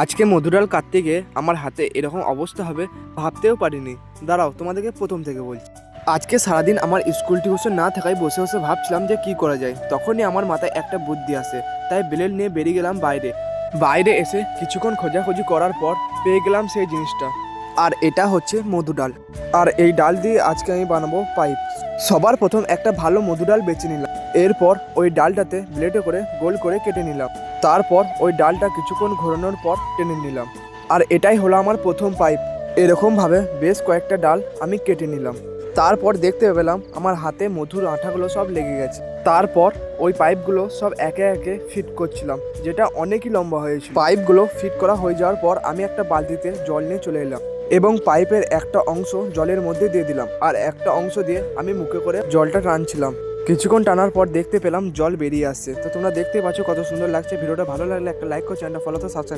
আজকে মধুরাল গিয়ে আমার হাতে এরকম অবস্থা হবে, ভাবতেও পারিনি। দাঁড়াও, তোমাদেরকে প্রথম থেকে বলছি। আজকে সারাদিন আমার স্কুল টিউশন না থাকায় বসে বসে ভাবছিলাম যে কি করা যায়। তখনই আমার মাথায় একটা বুদ্ধি আসে, তাই বেলেল নিয়ে বেরিয়ে গেলাম বাইরে। বাইরে এসে কিছুক্ষণ খোঁজাখুঁজি করার পর পেয়ে গেলাম সেই জিনিসটা। আর এটা হচ্ছে মধু ডাল আর এই ডাল দিয়ে আজকে আমি বানাবো পাইপ। সবার প্রথম একটা ভালো মধু ডাল বেছে নিলাম। এরপর ওই ডালটাতে ব্লেডে করে গোল করে কেটে নিলাম। তারপর ওই ডালটা কিছুক্ষণ ঘোরানোর পর টেনে নিলাম। আর এটাই হলো আমার প্রথম পাইপ। এরকমভাবে বেশ কয়েকটা ডাল আমি কেটে নিলাম। তারপর দেখতে পেলাম আমার হাতে মধুর আঠাগুলো সব লেগে গেছে। তারপর ওই পাইপগুলো সব একে একে ফিট করছিলাম, যেটা অনেকই লম্বা হয়েছে পাইপগুলো ফিট করা হয়ে যাওয়ার পর আমি একটা বালতিতে জল নিয়ে চলে এলাম এবং পাইপের একটা অংশ জলের মধ্যে দিয়ে দিলাম। আর একটা অংশ দিয়ে আমি মুখে করে জলটা টানছিলাম। কিছুক্ষণ টানার পর দেখতে পেলাম জল বেরিয়ে আসছে। তো তোমরা দেখতে পাচ্ছ কত সুন্দর লাগছে। ভিডিওটা ভালো লাগলে একটা লাইক করো চ্যানেলটা ফলো তো সাবস্ক্রাইব